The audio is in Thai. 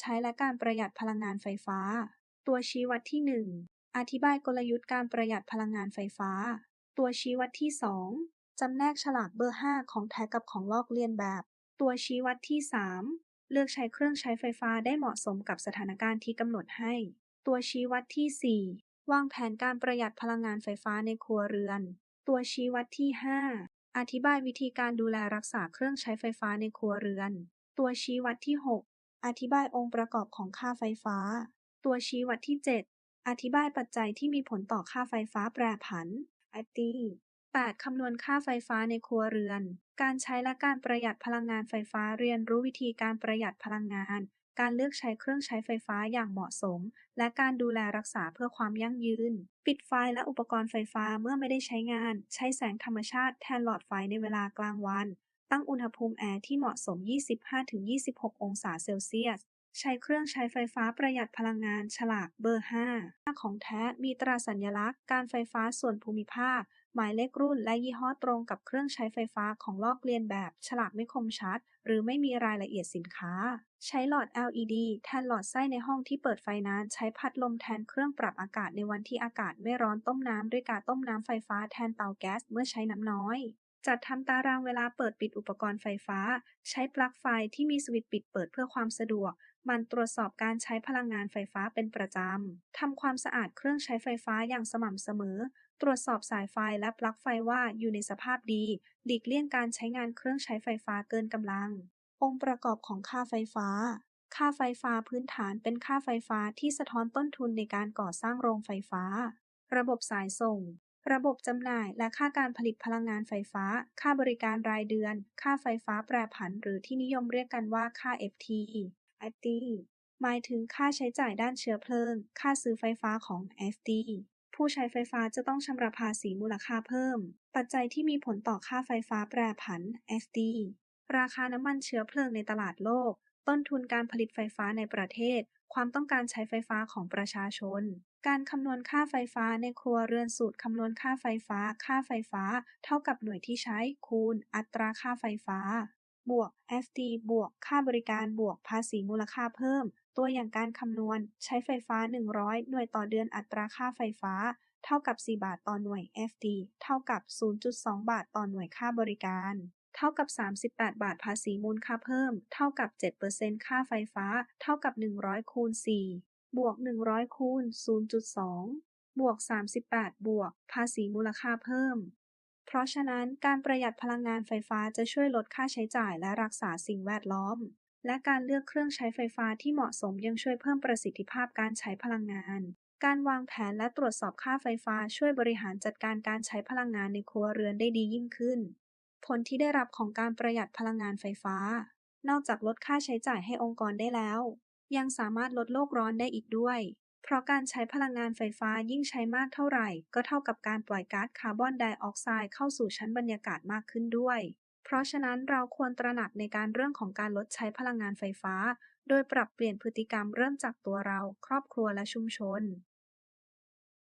ใช้และการประหยัดพลังงานไฟฟ้า ตัวชี้วัดที่ 1 อธิบายกลยุทธ์การประหยัดพลังงานไฟฟ้า ตัวชี้วัดที่ 2 จำแนกฉลากเบอร์ 5 ของแท้กับของลอกเลียนแบบ ตัวชี้วัดที่ 3 เลือกใช้เครื่องใช้ไฟฟ้าได้เหมาะสมกับสถานการณ์ที่กำหนดให้ ตัวชี้วัดที่ 4 วางแผนการประหยัดพลังงานไฟฟ้าในครัวเรือน ตัวชี้วัดที่ 5 อธิบายวิธีการดูแลรักษาเครื่องใช้ไฟฟ้าในครัวเรือน ตัวชี้วัดที่ 6 อธิบายองค์ประกอบของค่าไฟฟ้า ตัวชี้วัดที่ 7 อธิบายปัจจัยที่มีผลต่อค่าไฟฟ้าแปรผัน IT 8. คำนวณค่าไฟฟ้าในครัวเรือน การใช้และการประหยัดพลังงานไฟฟ้าเรียนรู้วิธีการประหยัดพลังงาน การเลือกใช้เครื่องใช้ไฟฟ้าอย่างเหมาะสม และการดูแลรักษาเพื่อความยั่งยืน ปิดไฟและอุปกรณ์ไฟฟ้าเมื่อไม่ได้ใช้งาน ใช้แสงธรรมชาติแทนหลอดไฟในเวลากลางวัน ตั้งอุณหภูมิแอร์ที่เหมาะสม 25-26 องศาเซลเซียส ใช้เครื่องใช้ไฟฟ้าประหยัดพลังงานฉลากเบอร์ 5 ของแท้มีตราสัญลักษณ์การไฟฟ้าส่วนภูมิภาค หมายเลขรุ่นและยี่ห้อตรงกับเครื่องใช้ไฟฟ้าของลอกเลียนแบบ ฉลากไม่คมชัด หรือไม่มีรายละเอียดสินค้า ใช้หลอด LED แทนหลอดไส้ในห้องที่เปิดไฟนานใช้พัดลมแทนเครื่องปรับอากาศในวันที่อากาศไม่ร้อนต้มน้ำด้วยการต้มน้ำไฟฟ้าแทนเตาแก๊สเมื่อใช้น้ำน้อย จัดทำตารางเวลาเปิดปิดอุปกรณ์ไฟฟ้า ใช้ปลั๊กไฟที่มีสวิตช์ปิดเปิดเพื่อความสะดวก มันตรวจสอบการใช้พลังงานไฟฟ้าเป็นประจำ ทำความสะอาดเครื่องใช้ไฟฟ้าอย่างสม่ำเสมอ ตรวจสอบสายไฟและปลั๊กไฟว่าอยู่ในสภาพดีหลีกเลี่ยงการใช้งานเครื่องใช้ไฟฟ้าเกินกำลัง องค์ประกอบของค่าไฟฟ้าค่าไฟฟ้าพื้นฐานเป็นค่าไฟฟ้าที่สะท้อนต้นทุนในการก่อสร้างโรงไฟฟ้า ระบบสายส่ง ระบบจำหน่าย และค่าการผลิตพลังงานไฟฟ้า ค่าบริการรายเดือน ค่าไฟฟ้าแปรผัน หรือที่นิยมเรียกกันว่าค่า FT FT หมายถึงค่าใช้จ่ายด้านเชื้อเพลิง ค่าซื้อไฟฟ้าของ FT ผู้ใช้ไฟฟ้าจะต้องชำระภาษีมูลค่าเพิ่ม ปัจจัยที่มีผลต่อค่าไฟฟ้าแปรผัน FD ราคาน้ำมันเชื้อเพลิงในตลาดโลก ต้นทุนการผลิตไฟฟ้าในประเทศ ความต้องการใช้ไฟฟ้าของประชาชน การคำนวณค่าไฟฟ้าในครัวเรือนสูตรคำนวณค่าไฟฟ้า ค่าไฟฟ้า เท่ากับหน่วยที่ใช้คูณ อัตราค่าไฟฟ้า บวก FD บวก ค่าบริการบวกภาษีมูลค่าเพิ่ม ตัวอย่างการคำนวณ ใช้ไฟฟ้า 100 หน่วยต่อเดือนอัตราค่าไฟฟ้า เท่ากับ 4 บาทต่อหน่วย FD เท่ากับ 0.2 บาทต่อหน่วยค่าบริการเท่ากับ 38 บาทภาษีมูลค่าเพิ่ม เท่ากับ 7%ค่าไฟฟ้า เท่ากับ 100 คูณ 4 บวก 100 คูณ 0.2 บวก 38 บวก ภาษีมูลค่าเพิ่ม เพราะฉะนั้นการประหยัดพลังงานไฟฟ้าจะช่วยลดค่าใช้จ่ายและรักษาสิ่งแวดล้อม และการเลือกเครื่องใช้ไฟฟ้าที่เหมาะสมยังช่วยเพิ่มประสิทธิภาพการใช้พลังงานการวางแผนและตรวจสอบค่าไฟฟ้าช่วยบริหารจัดการการใช้พลังงานในครัวเรือนได้ดียิ่งขึ้น ผลที่ได้รับของการประหยัดพลังงานไฟฟ้า นอกจากลดค่าใช้จ่ายให้องค์กรได้แล้ว ยังสามารถลดโลกร้อนได้อีกด้วย เพราะการใช้พลังงานไฟฟ้ายิ่งใช้มากเท่าไหร่ ก็เท่ากับการปล่อยก๊าซคาร์บอนไดออกไซด์เข้าสู่ชั้นบรรยากาศมากขึ้นด้วย เพราะฉะนั้นเราควรตระหนักในการเรื่องของการลดใช้พลังงานไฟฟ้า โดยปรับเปลี่ยนพฤติกรรมเริ่มจากตัวเรา ครอบครัวและชุมชน